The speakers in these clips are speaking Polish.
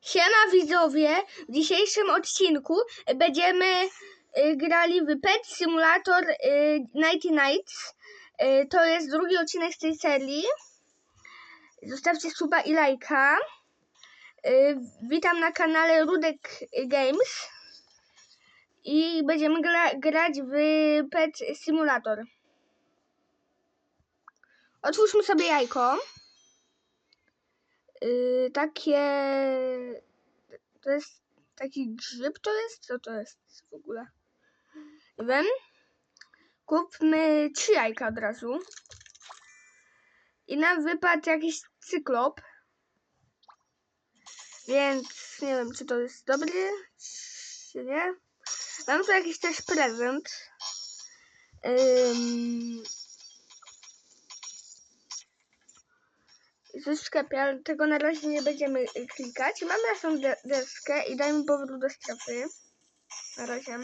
Siema widzowie, w dzisiejszym odcinku będziemy y, grali w Pet Simulator y, Nighty Nights. Y, to jest drugi odcinek z tej serii. Zostawcie suba i lajka. Y, witam na kanale Rudek Games. I będziemy gra, grać w Pet Simulator. Otwórzmy sobie jajko. Yy, takie. To jest taki grzyb, to jest? Co to jest w ogóle? Nie wiem. Kupmy trzy jajka od razu. I nam wypadł jakiś cyklop. Więc nie wiem, czy to jest dobry, czy nie. Mam tu jakiś też prezent. Ym... Sklepie, ale tego na razie nie będziemy y, klikać. Mamy naszą de deskę i dajmy powrót do strefy. Na razie.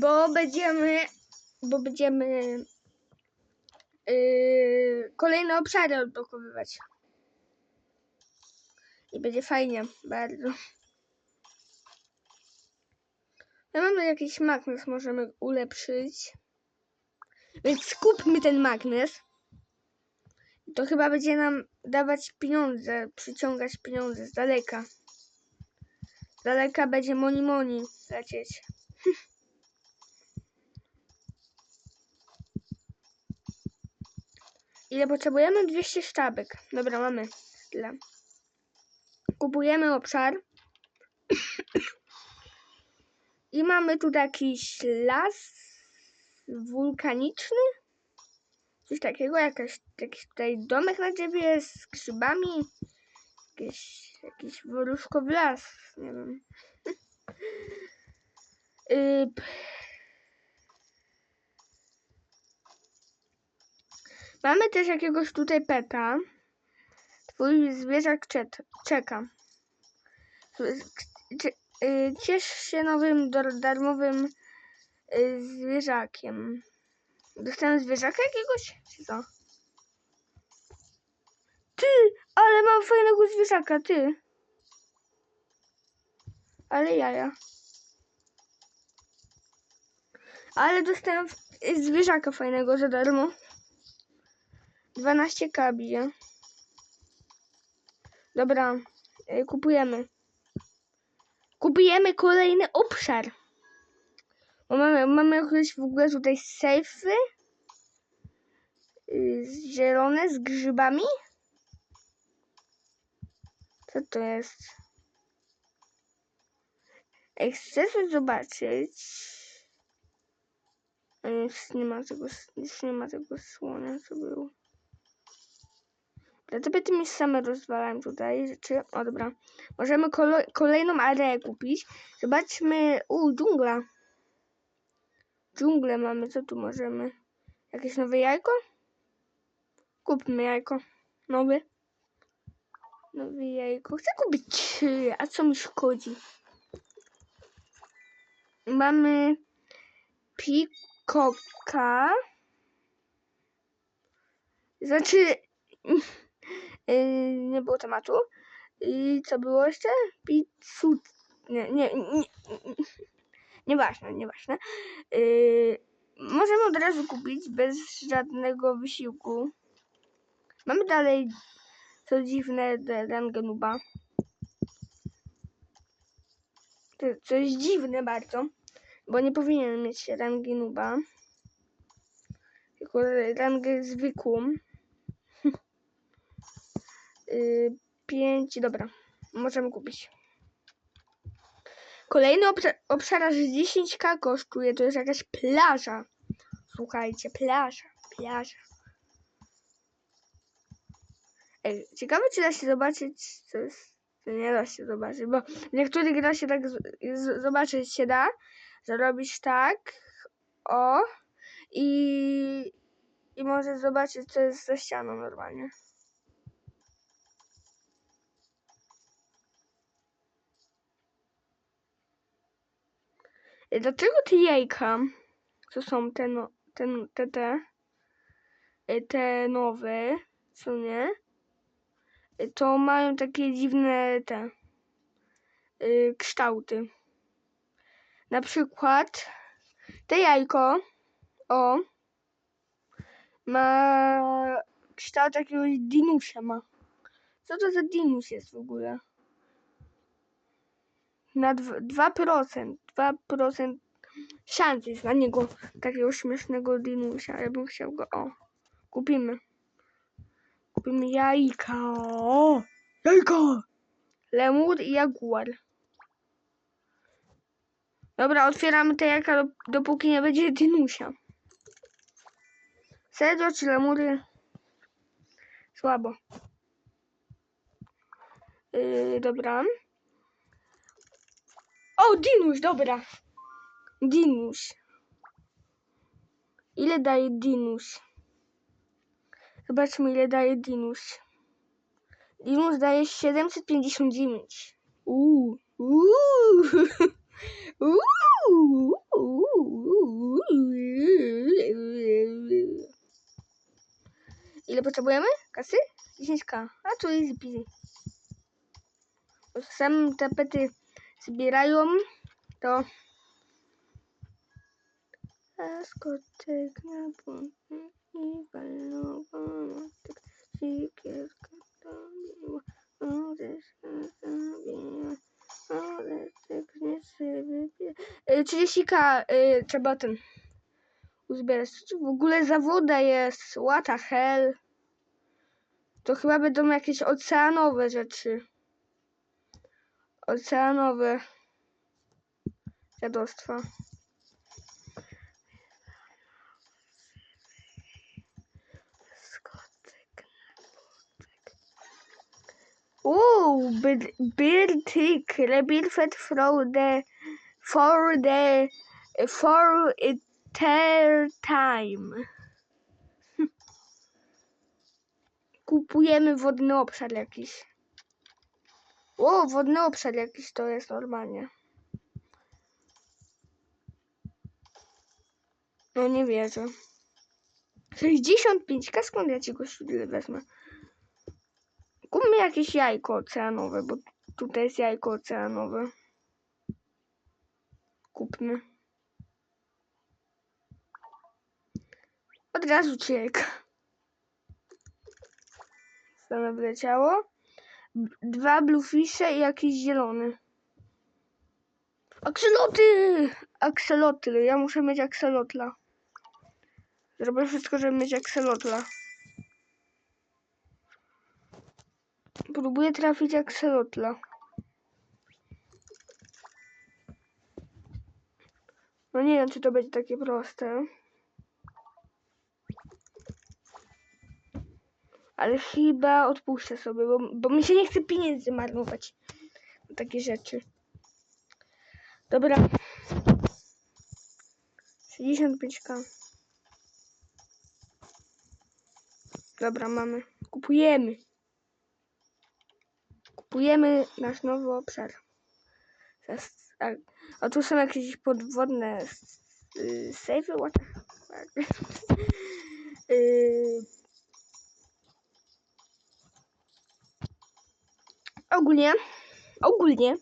Bo będziemy, bo będziemy yy, kolejne obszary odblokowywać. I będzie fajnie, bardzo. Ja mamy jakiś magnes, możemy ulepszyć. Więc skupmy ten magnes. To chyba będzie nam dawać pieniądze, przyciągać pieniądze z daleka. Z daleka będzie moni moni lecieć. Ile potrzebujemy? 200 sztabek. Dobra, mamy tyle. Kupujemy obszar. I mamy tu jakiś las wulkaniczny. Coś takiego, jakaś, jakiś tutaj domek na jest z grzybami. Jakiś, jakiś wróżkowy las, nie wiem. Mamy też jakiegoś tutaj peta. Twój zwierzak czeka. Yy, Ciesz się nowym dar- darmowym yy, zwierzakiem. Dostałem zwierzaka jakiegoś? Czy co? Ty! Ale mam fajnego zwierzaka, ty! Ale jaja. Ale dostałem zwierzaka fajnego za darmo. 12k bije. Dobra, y, kupujemy. Kupujemy kolejny obszar. Mamy, mamy jakieś w ogóle tutaj sejfy. y, Zielone z grzybami. Co to jest? Ej, chcę zobaczyć. Już nie ma tego, już nie ma tego słonia, co było. Dlatego ty mi same rozwalałem tutaj rzeczy. O dobra. Możemy kolo- kolejną areę kupić. Zobaczmy. U, dżungla. Dżunglę mamy. Co tu możemy? Jakieś nowe jajko? Kupmy jajko. Nowe. Nowe jajko. Chcę kupić trzy. A co mi szkodzi? Mamy pikoka. Znaczy, yy, nie było tematu. I co było jeszcze? Pizzu. Nie, nie, nie. Nieważne, nieważne. Yy, możemy od razu kupić bez żadnego wysiłku. Mamy dalej co dziwne Rangenuba. To, co jest dziwne bardzo, bo nie powinien mieć Rangenuba. Tylko rangę zwykłą. Yy, pięć, dobra. Możemy kupić. Kolejny obszar, obszarz 10k kosztuje. To jest jakaś plaża. Słuchajcie, plaża, plaża. Ej, ciekawe czy da się zobaczyć, co jest. Nie da się zobaczyć, bo w niektórych grach się tak zobaczyć się da, że robisz tak, o, i, i możesz zobaczyć, co jest za ścianą normalnie. Dlaczego te jajka, co są te, no, te, te, te, te nowe, co nie? y, to mają takie dziwne te y, kształty. Na przykład te jajko, o, ma kształt jakiegoś dinusia ma. Co to za dinus jest w ogóle? Na dw- 2%, 2% szans jest na niego, takiego śmiesznego dinusia. Ja bym chciał go, o, kupimy. Kupimy jajka, o, jajka! Lemur i jaguar. Dobra, otwieramy te jajka, dop- dopóki nie będzie dinusia. Serio czy lemury? Słabo. Yy, dobra. O, Dinuś, dobra. Dinuś. Ile daje Dinuś? Zobaczmy, ile daje Dinuś. Dinuś daje 759. Uuu. Uuu. Uuu. Ile potrzebujemy? Kasy? 10k. A tu easy peasy. Sam tapety zbierają, to Laskotek na bunt i zabiła, orzeszek nie się wybiera. 30k y, trzeba ten uzbierać. To w ogóle za woda jest? The hell? To chyba będą jakieś oceanowe rzeczy. Oceanowe dziadostwa. Uuu, Birtik, Rebirfet for the for the for ether time. Kupujemy wodny obszar jakiś. O, wodny obszar jakiś to jest normalnie. No nie wierzę. 65, skąd ja ci go tyle wezmę? Kupmy jakieś jajko oceanowe, bo tutaj jest jajko oceanowe. Kupmy. Od razu ci jajka. Same wleciało. B- Dwa bluefisze i jakiś zielony. Akseloty! Akseloty. Ja muszę mieć akselotla. Zrobię wszystko, żeby mieć akselotla. Próbuję trafić akselotla. No nie wiem, czy to będzie takie proste. Ale chyba odpuszczę sobie, bo, bo mi się nie chce pieniędzy marnować na takie rzeczy. Dobra. 65k. Dobra, mamy. Kupujemy. Kupujemy nasz nowy obszar. Zas- A, tu są jakieś podwodne y, sejfy? What the fuck? y, ogólnie, ogólnie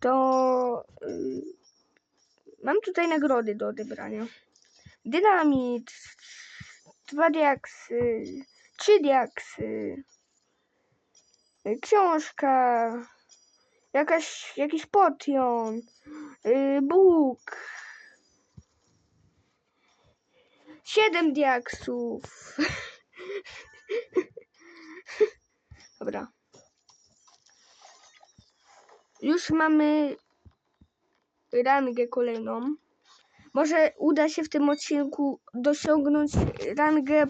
to y, mam tutaj nagrody do odebrania. Dynamit, dwa diaksy, trzy diaksy, książka, jakaś, jakiś potion, y, Bóg, siedem diaksów. Dobra. Już mamy rangę kolejną. Może uda się w tym odcinku dosiągnąć rangę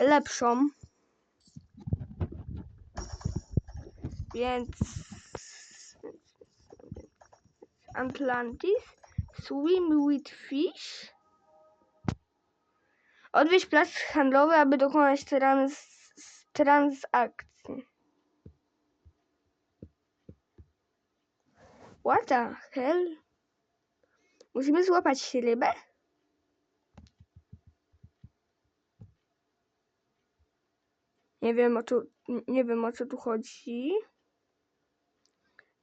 lepszą. Więc Atlantis, Swim with Fish. Odwiedź plac handlowy, aby dokonać trans transakcji. What the hell? Musimy złapać rybę? Nie wiem o co, nie wiem o co tu chodzi.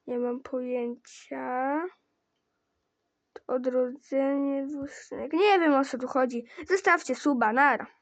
Nie mam pojęcia. Odrodzenie dwuszczynek. Nie wiem o co tu chodzi. Zostawcie suba, nara.